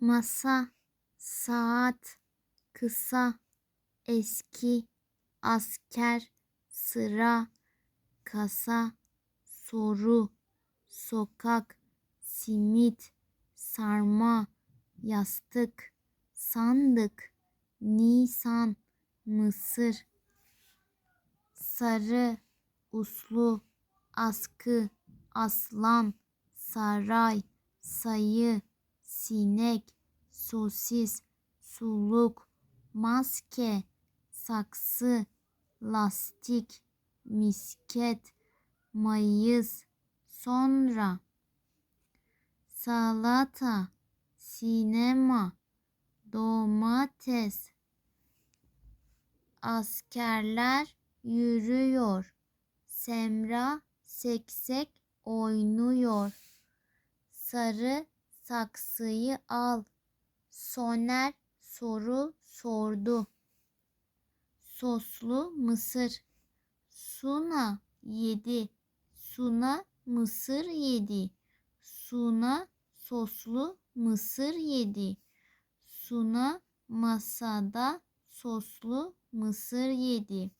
masa, saat, kısa, eski, asker, sıra, kasa, soru, sokak, simit, sarma, yastık, sandık, nisan, mısır, sarı, uslu, askı, aslan, saray, sayı, sinek, sosis, suluk, maske, saksı, lastik, misket, mayıs, sonra, salata, sinema, domates, askerler yürüyor, Semra seksek oynuyor, sarı saksıyı al, Soner soru sordu. Soslu mısır. Suna yedi. Suna mısır yedi. Suna soslu mısır yedi. Suna masada soslu mısır yedi.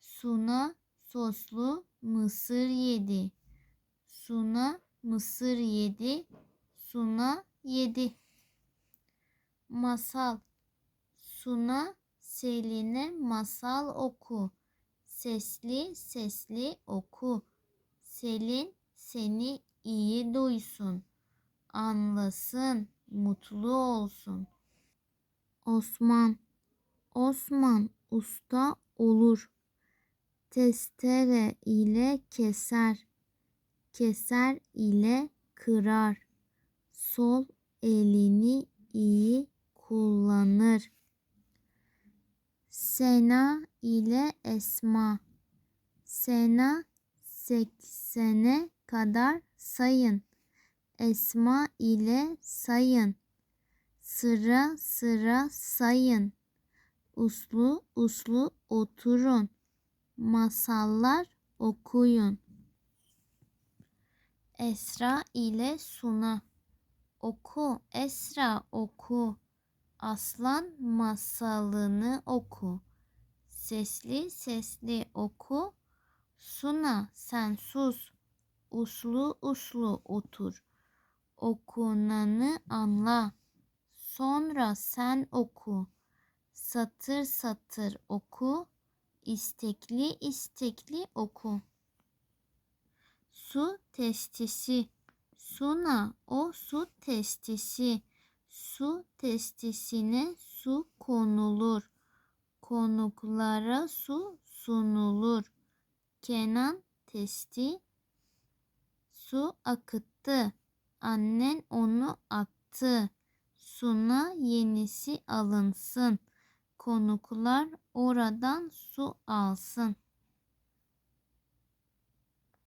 Suna soslu mısır yedi. Suna mısır yedi. Suna yedi. Masal Suna Selin'e masal oku. Sesli sesli oku. Selin seni iyi duysun. Anlasın, mutlu olsun. Osman Osman usta olur. Testere ile keser. Keser ile kırar. Sol elini iyi kullanır. Sena ile Esma. Sena seksene kadar sayın. Esma ile sayın. Sıra sıra sayın. Uslu uslu oturun. Masallar okuyun. Esra ile Suna. Oku Esra oku. Aslan masalını oku. Sesli sesli oku. Suna sen sus. Uslu uslu otur. Okunanı anla. Sonra sen oku. Satır satır oku. İstekli istekli oku. Su testisi. Suna o su testisi. Su testisine su konulur. Konuklara su sunulur. Kenan testi su akıttı. Annen onu attı. Suna yenisi alınsın. Konuklar oradan su alsın.